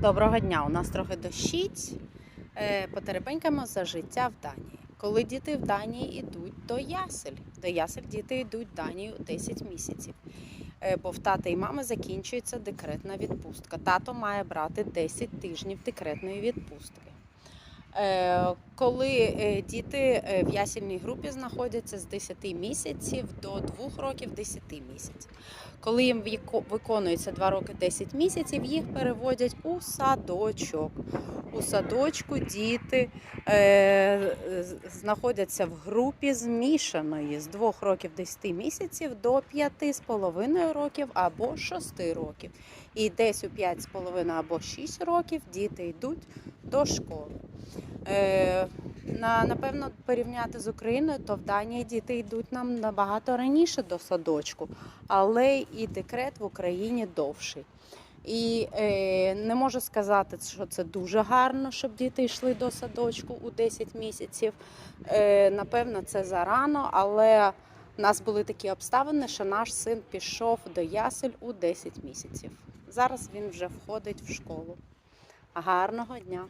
Доброго дня! У нас трохи дощить. Е, Потерепенькаємо за життя в Данії. Коли діти в Данії йдуть до ясель, до ясель діти йдуть в Данію 10 місяців. Е, Бо в тата і мами закінчується декретна відпустка. Тато має брати 10 тижнів декретної відпустки. Е, Коли е, діти е, в ясельній групі знаходяться з 10 місяців до 2 років 10 місяців. Коли їм виконується 2 роки 10 місяців, їх переводять у садочок. У садочку діти знаходяться в групі змішаної з 2 років 10 місяців до 5,5 років або 6 років. І десь у 5,5 або 6 років діти йдуть до школи. Е, на, напевно, порівняти з Україною, то в Данії діти йдуть нам набагато раніше до садочку, але і декрет в Україні довший. І е, не можу сказати, що це дуже гарно, щоб діти йшли до садочку у 10 місяців. Е, напевно, це зарано, але в нас були такі обставини, що наш син пішов до ясель у 10 місяців. Зараз він вже входить в школу. Гарного дня!